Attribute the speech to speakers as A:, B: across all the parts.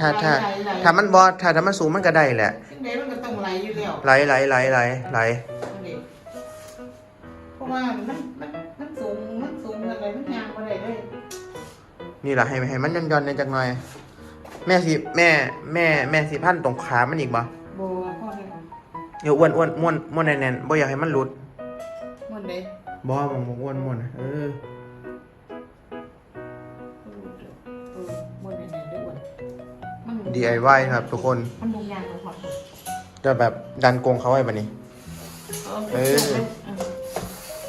A: ถ้าถ้า
B: ไหลไหล
A: ถ้ามันบอถ้าถ้ามันสูงมันก็ได้แหละ
B: ซึ่งเดี๋ยวมันก็ต้องไหลอยู่แล้ว
A: ไหลไหลไหลไหลไหล
B: นั่นเองเพราะว่ามันมันมันสูงมันสูงอะไรมันยางอะไรเลย
A: นี่แหละให้ให้มันย่อนย่อนๆในจักหน่อย แม่สิแม่แม่แม่สิพันตรงขามันอีกบ่
B: โบพ่อเนี่ย
A: เดี๋ยวอ้วนอ้วนม้วนม้วนแน่นๆบ่อยากให้มันหลุด
B: มันเด็ก
A: บ่มองมองอ้วนม้วนเออ DIY ครับทุกคน
B: มันบุงยางของพอด
A: จะแบบดันกรงเขาไว้บัดนี้ เออ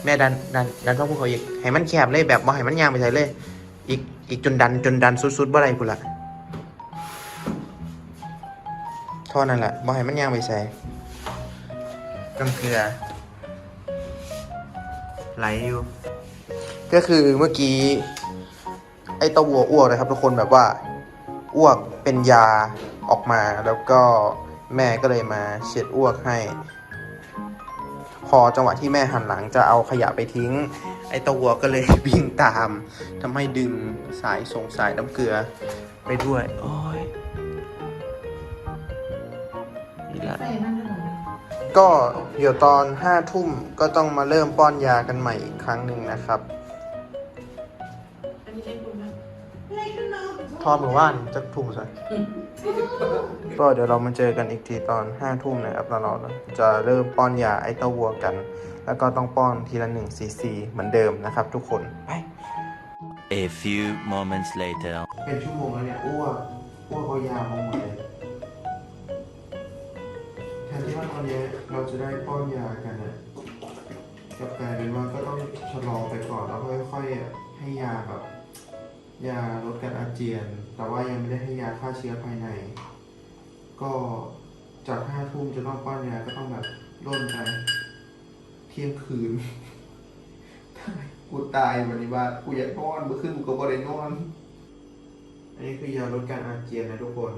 A: แม่ดันดันดันพ่อพวกเขาอีก ให้มันแคบเลยแบบบ่ให้มันยางไปใส่เลย อีกอีกจนดันจนดันสุดๆบ่ได้พุ่นละเท่านั้นแหละบ่ให้มันยางไปใส่น้ำเกลือไหลอยู่ ก็คือเมื่อกี้ ไอเตาวัวอ้วกนะครับทุกคนแบบว่า อ้วกเป็นยาออกมา แล้วก็แม่ก็เลยมาเช็ดอ้วกให้ พอจังหวะที่แม่หันหลังจะเอาขยะไปทิ้ง ไอเตาวัวก็เลยวิ่งตามทำให้ดึงสายส่งสายน้ำเกลือไปด้วย โอ้ยนี่ละ
B: ใส่มันหน่อย
A: ก็เดี๋ยวตอนห้าทุ่มก็ต้องมาเริ่มป้อนยากันใหม่อีกครั้งหนึ่งนะครับ ทอมือว่านจะทุ่มใส่ก็เดี๋ยวเรามาเจอกันอีกทีตอนห้าทุ่มนะครับแล้วเราจะเริ่มป้อนยาไอเต้าวัวกัน แล้วก็ต้องป้อนทีละหนึ่งซีซีเหมือนเดิมนะครับ ทุกคนไป
C: A few moments later.
A: เป็นชั่วโมงแล้วเนี่ยอ้วกอ้วกเอายามาหมดเลยแทนที่ว่าตอนนี้เราจะได้ป้อนยากันเนี่ยกลับกลายเป็นว่าก็ต้องชะลอไปก่อนแล้วค่อยๆให้ยาแบบ ยาลดการอาเจียน แต่ว่ายังไม่ได้ให้ยาฆ่าเชื้อภายใน ก็จากห้าทุ่มจะต้องป้อนยาก็ต้องแบบร่นไปเที่ยงคืนกูตายวันนี้ว่ากูอยากนอนเมื่อคืนกูก็บ่ได้นอน อันนี้คือยาลดการอาเจียนนะทุกคน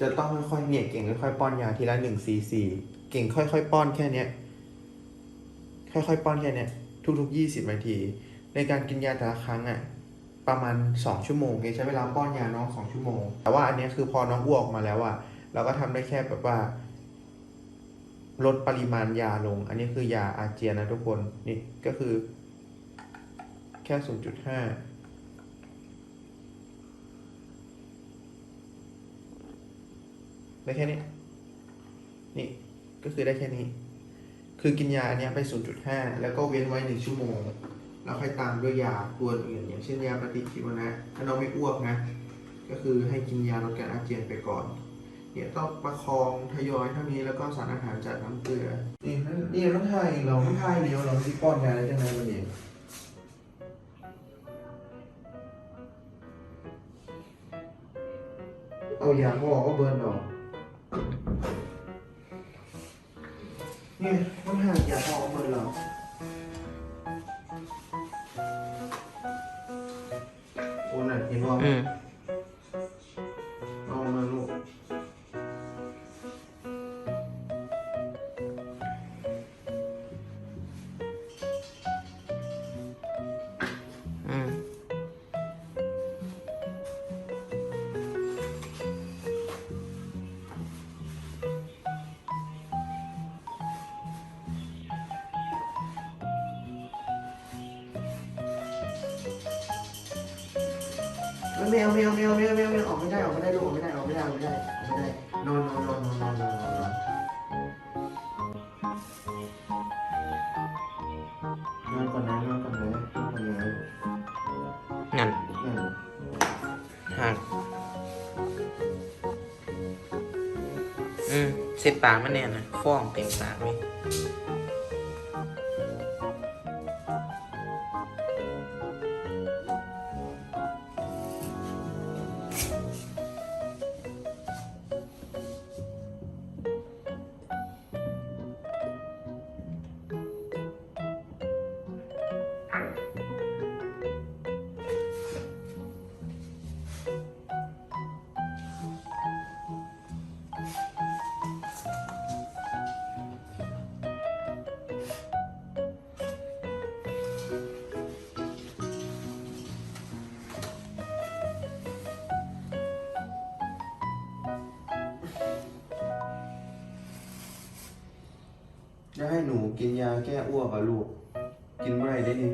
A: จะต้องค่อยๆเนี่ยเก่งค่อยๆป้อนยาทีละหนึ่งซีซีเก่งค่อยๆป้อนแค่เนี้ย ค่อยๆป้อนแค่เนี้ยทุกๆยี่สิบนาที ในการกินยาแต่ละครั้งอะ ประมาณสองชั่วโมงเก่งใช้เวลาป้อนยาน้องสองชั่วโมง แต่ว่าอันนี้คือพอน้องอ้วกออกมาแล้วอะเราก็ทำได้แค่แบบว่า ลดปริมาณยาลง อันนี้คือยาอาเจียนนะทุกคนนี่ก็คือ แค่ศูนย์จุดห้าได้แค่นี้นี่ก็คือได้แค่นี้ คือกินยาอันนี้ยไป 0.5 แล้วก็เว้นไว้ 1 ชั่วโมง แล้วค่อยตามด้วยยาตัวอื่น อย่างเช่นยาปฏิชีวนะถ้าน้องไม่อ้วกนะ ก็คือให้กินยาลดการอาเจียนไปก่อน เนี่ยต้องประคองทยอยเท่านี้แล้วก็สารอาหารจากน้ำเกลือนี่นี่มันทายเราไม่ทายเดียวเราที่ป้อนยาได้ยังไงวันนี้เอายาก็ออกก็เบิร์นออกนี่มันหากยาพอ แมวแมวแมวแมวแมวแมวออกไม่ได้ออกไม่ได้ลูกออกไม่ได้ออกไม่ได้ออกไม่ได้ไม่ได้นอนนอนนอนนอนนอนนอนนอนก่อนนะนอนก่อนนะนอนก่อนลย
D: งั้นห้าอืมเส้นปากมันเนี่ยนะฟ้องเต็มปากเลย
A: จะให้หนูกินยาแก้อ้วกอะลูก กินเมื่อไหรได้นี่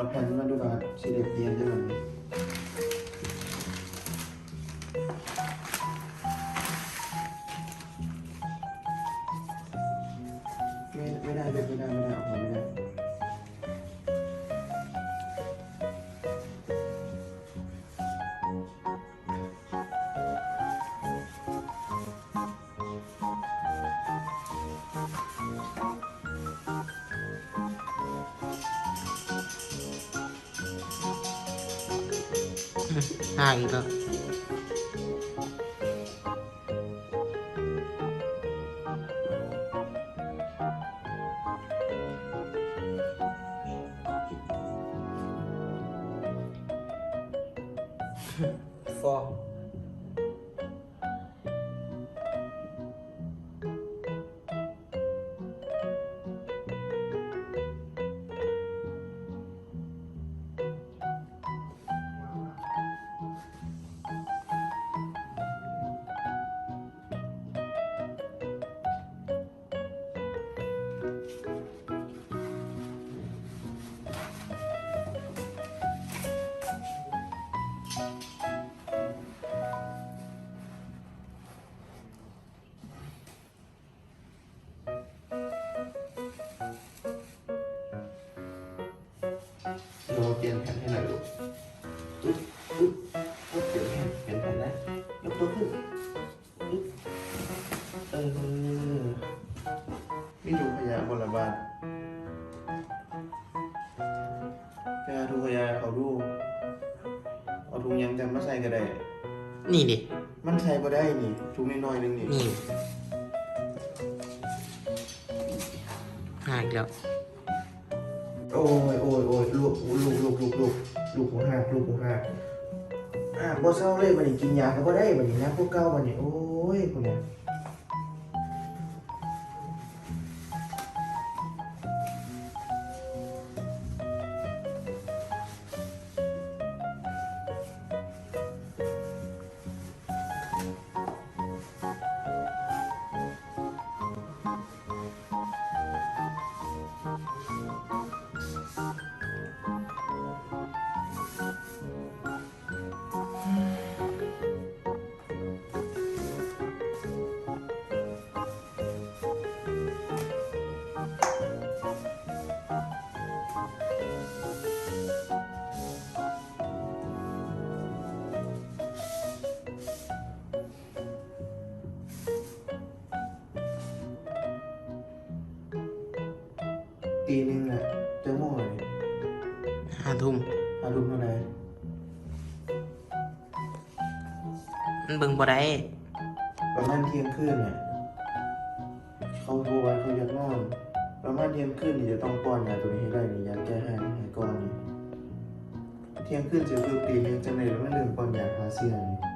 A: เอาแผ่นมาดูก่อนสิเด็กเรียนได้ไหม
D: ห่างอีก
A: ยนแผ่นให้หน่อยลูกอุ๊บอุ๊บอุ๊บเปลี่ยนแผ่นเปลี่ยนแผ่นนะยกตัวขึ้นอุ๊บเออนี่ดูพยาบนละบ้านพยาดูพยาเขาดูเอาถุงยังจำมาใส่ก็ได้
D: นี่ดิ
A: มันใส่บ่ได้นี่ถุงน้อยๆนึงนี่
D: นี่ห่างอีกแล้ว
A: โอ้ยโอ้ยโอ้ยลูกลูกลูกลูก ลูกของหัวหักลูกหัวหักอ่าบ่เศร้าเลยมันนี่กินยาก็บ่ได้บัดนี้นะพวกเก้ามันนี้โอ้ยพวกเนี้ย ตีหนึงอะจะโม่งเลย
D: ห้าทุ่ม
A: อารุณเท่าไหร่
D: มันเบิ่งบ่ได้
A: ประมาณเที่ยงคืนเนี่ยเขาโทรไว้เขาอยากนอนประมาณเที่ยงคืนนี่จะต้องป้อนยาตัวนี้ให้ได้นี่ยาแก้ไห้ให้ก่อนนี่เที่ยงคืนจะคือตีหนึงจังเลยแล้วมันลืมป้อนยาคาเซียนนี่